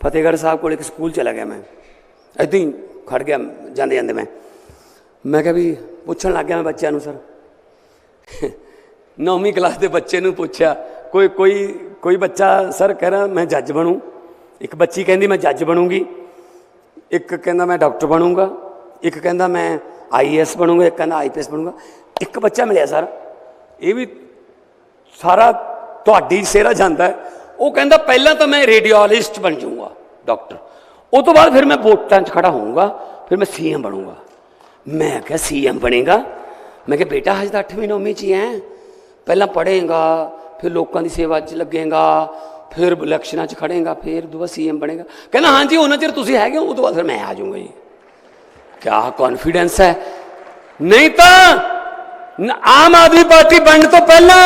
ਫਤਿਹਗੜ੍ਹ ਸਾਹਿਬ ਕੋਲ ਇੱਕ ਸਕੂਲ ਚਲਾ ਗਿਆ ਮੈਂ। ਏਦਾਂ ਹੀ ਖੜ ਗਿਆ ਜਾਂਦੇ ਜਾਂਦੇ ਮੈਂ। ਮੈਂ ਕਿਹਾ ਵੀ ਪੁੱਛਣ ਲੱਗ ਗਿਆ ਮੈਂ ਬੱਚਿਆਂ ਨੂੰ, ਸਰ। ਨੌਵੀਂ ਕਲਾਸ ਦੇ ਬੱਚੇ ਨੂੰ ਪੁੱਛਿਆ, ਕੋਈ ਕੋਈ ਕੋਈ ਬੱਚਾ, ਸਰ, ਕਹਿ ਰਿਹਾ ਮੈਂ ਜੱਜ ਬਣੂ। ਇੱਕ ਬੱਚੀ ਕਹਿੰਦੀ ਮੈਂ ਜੱਜ ਬਣੂਗੀ। ਇੱਕ ਕਹਿੰਦਾ ਮੈਂ ਡਾਕਟਰ ਬਣੂੰਗਾ। ਇੱਕ ਕਹਿੰਦਾ ਮੈਂ ਆਈਐਸ ਬਣੂੰਗਾ। ਇੱਕ ਕਹਿੰਦਾ ਆਈਪੀਐਸ ਬਣੂੰਗਾ। ਇੱਕ ਬੱਚਾ ਮਿਲਿਆ, ਸਰ। ਇਹ ਵੀ ਸਾਰਾ ਤੁਹਾਡੀ ਸਿਹਰਾ ਜਾਂਦਾ ਹੈ। ਉਹ ਕਹਿੰਦਾ ਪਹਿਲਾਂ ਤਾਂ ਮੈਂ ਰੇਡੀਓਲੋਜਿਸਟ ਬਣ ਜਾਊਂਗਾ ਡਾਕਟਰ ਉਹ ਤੋਂ ਬਾਅਦ ਫਿਰ ਮੈਂ ਵੋਟਾਂ 'ਚ ਖੜਾ ਹੋਊਂਗਾ ਫਿਰ ਮੈਂ ਸੀਐਮ ਬਣੂੰਗਾ ਮੈਂ ਕਿਹਾ ਸੀਐਮ ਬਣੇਗਾ ਮੈਂ ਕਿਹਾ ਬੇਟਾ ਹਜੇ ਤਾਂ 8ਵੀਂ 9ਵੀਂ 'ਚ ਹੀ ਹੈ ਪਹਿਲਾਂ ਪੜ੍ਹੇਗਾ ਫਿਰ ਲੋਕਾਂ ਦੀ ਸੇਵਾ 'ਚ ਲੱਗੇਗਾ ਫਿਰ ਇਲੈਕਸ਼ਨਾਂ 'ਚ ਖੜੇਗਾ ਫਿਰ ਦੁਬਾਰਾ ਸੀਐਮ ਬਣੇਗਾ ਕਹਿੰਦਾ ਹਾਂਜੀ ਉਹਨਾਂ ਚਿਰ ਤੁਸੀਂ ਹੈਗੇ ਹੋ ਉਹ ਤੋਂ ਬਾਅਦ ਫਿਰ ਮੈਂ ਆ ਜਾਊਂਗਾ ਜੀ ਕਿਆ ਕੌਨਫੀਡੈਂਸ ਹੈ ਨਹੀਂ ਤਾਂ ਨ- ਆਮ ਆਦਮੀ ਪਾਰਟੀ ਬਣਨ ਤੋਂ ਪਹਿਲਾਂ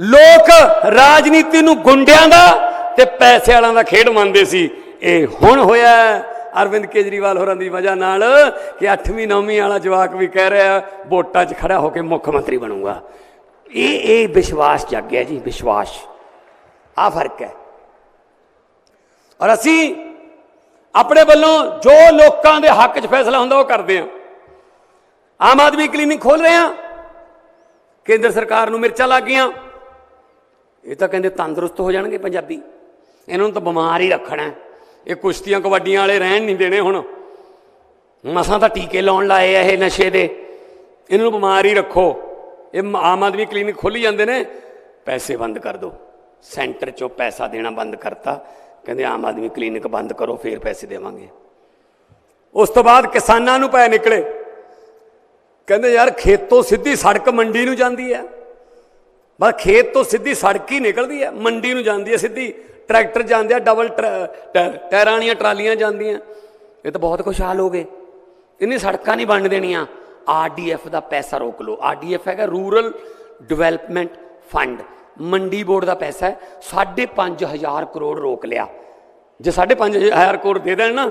ਲੋਕ ਰਾਜਨੀਤੀ ਨੂੰ ਗੁੰਡਿਆਂ ਦਾ ਤੇ ਪੈਸੇ ਵਾਲਿਆਂ ਦਾ ਖੇਡ ਮੰਨਦੇ ਸੀ। ਇਹ ਹੁਣ ਹੋਇਆ ਅਰਵਿੰਦ ਕੇਜਰੀਵਾਲ ਹੋਰਾਂ ਦੀ ਵਜ੍ਹਾ ਨਾਲ ਕਿ 8ਵੀਂ 9ਵੀਂ ਵਾਲਾ ਜਵਾਕ ਵੀ ਕਹਿ ਰਿਹਾ, ਵੋਟਾਂ 'ਚ ਖੜਾ ਹੋ ਕੇ ਮੁੱਖ ਮੰਤਰੀ ਬਣੂਗਾ। ਇਹ ਇਹ ਵਿਸ਼ਵਾਸ ਜਾਗਿਆ ਜੀ, ਵਿਸ਼ਵਾਸ। ਆ ਫ਼ਰਕ ਹੈ। ਔਰ ਅਸੀਂ ਆਪਣੇ ਵੱਲੋਂ ਜੋ ਲੋਕਾਂ ਦੇ ਹੱਕ 'ਚ ਫੈਸਲਾ ਹੁੰਦਾ ਉਹ ਕਰਦੇ ਹਾਂ। ਆਮ ਆਦਮੀ ਕਲੀਨਿਕ ਖੋਲ ਰਹੇ ਹਾਂ। ਕੇਂਦਰ ਸਰਕਾਰ ਨੂੰ ਮਿਰਚਾਂ ਲੱਗ ਗਈਆਂ ਇਹ ਤਾਂ ਕਹਿੰਦੇ ਤੰਦਰੁਸਤ ਹੋ ਜਾਣਗੇ ਪੰਜਾਬੀ। ਇਹਨਾਂ ਨੂੰ ਤਾਂ ਬਿਮਾਰ ਹੀ ਰੱਖਣਾ ਇਹ ਕੁਸ਼ਤੀਆਂ ਕਬੱਡੀਆਂ ਵਾਲੇ ਰਹਿਣ ਨਹੀਂ ਦੇਣੇ ਹੁਣ। ਮਸਾਂ ਤਾਂ ਟੀਕੇ ਲਾਉਣ ਲਾਏ ਆ ਇਹ ਨਸ਼ੇ ਦੇ। ਇਹਨਾਂ ਨੂੰ ਬਿਮਾਰ ਹੀ ਰੱਖੋ। ਇਹ ਆਮ ਆਦਮੀ ਕਲੀਨਿਕ ਖੋਲੀ ਜਾਂਦੇ ਨੇ। ਪੈਸੇ ਬੰਦ ਕਰ ਦਿਓ। ਸੈਂਟਰ ਚੋਂ ਪੈਸਾ ਦੇਣਾ ਬੰਦ ਕਰਤਾ। ਕਹਿੰਦੇ ਆਮ ਆਦਮੀ ਕਲੀਨਿਕ ਬੰਦ ਕਰੋ, ਫੇਰ ਪੈਸੇ ਦੇਵਾਂਗੇ। ਉਸ ਤੋਂ ਬਾਅਦ ਕਿਸਾਨਾਂ ਨੂੰ ਪੈ ਨਿਕਲੇ। ਕਹਿੰਦੇ ਯਾਰ ਖੇਤੋਂ ਸਿੱਧੀ ਸੜਕ ਮੰਡੀ ਨੂੰ ਜਾਂਦੀ ਹੈ। ਬਸ ਖੇਤ ਤੋਂ ਸਿੱਧੀ ਸੜਕ ਹੀ ਨਿਕਲਦੀ ਹੈ, ਮੰਡੀ ਨੂੰ ਜਾਂਦੀ ਹੈ ਸਿੱਧੀ, ਟਰੈਕਟਰ ਜਾਂਦੇ ਆ ਡਬਲ ਟਰ- ਟੈ- ਟਾਇਰਾਂ ਵਾਲੀਆਂ ਟਰਾਲੀਆਂ ਜਾਂਦੀਆਂ। ਇਹ ਤਾਂ ਬਹੁਤ ਖੁਸ਼ਹਾਲ ਹੋ ਗਏ। ਇੰਨੀ ਸੜਕਾਂ ਨਹੀਂ ਬਣ ਦੇਣੀਆਂ। ਆਰਡੀਐਫ ਦਾ ਪੈਸਾ ਰੋਕ ਲਓ। ਆਰਡੀਐਫ ਹੈਗਾ ਰੂਰਲ ਡਿਵੈਲਪਮੈਂਟ ਫੰਡ। ਮੰਡੀ ਬੋਰਡ ਦਾ ਪੈਸਾ ਹੈ। 5.5000 ਕਰੋੜ ਰੋਕ ਲਿਆ। ਜੇ 5.5000 ਕਰੋੜ ਦੇ ਦੇਣ ਨਾ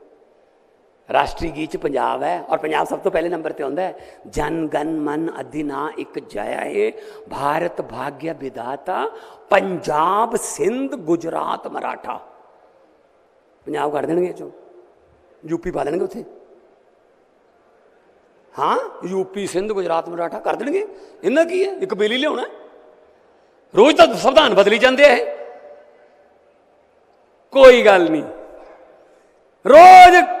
ਰਾਸ਼ਟਰੀ ਗੀਤ ਚ ਪੰਜਾਬ ਹੈ ਔਰ ਪੰਜਾਬ ਸਭ ਤੋਂ ਪਹਿਲੇ ਨੰਬਰ ਤੇ ਆਉਂਦਾ ਹੈ, ਜਨ ਗਨ ਮਨ ਅਧਿਨਾ ਇੱਕ ਜਇਆ ਏ, ਭਾਰਤ ਭਾਗਯ ਵਿਦਾਤਾ ਪੰਜਾਬ ਸਿੰਧ ਗੁਜਰਾਤ ਮਰਾਠਾ। ਪੰਜਾਬ ਕਰ ਦੇਣਗੇ ਇਹ ਚੋਂ। ਯੂਪੀ ਪਾ ਦੇਣਗੇ ਉੱਥੇ। ਹਾਂ ਯੂਪੀ ਸਿੰਧ ਗੁਜਰਾਤ ਮਰਾਠਾ ਕਰ ਦੇਣਗੇ। ਇਹਨਾਂ ਕੀ ਹੈ? ਇੱਕ ਬੇਲੀ ਲਿਆਉਣਾ ਰੋਜ਼ ਤਾਂ ਸੰਵਿਧਾਨ ਬਦਲੀ ਜਾਂਦੇ ਆ ਇਹ। ਕੋਈ ਗੱਲ ਨਹੀਂ। ਰੋਜ਼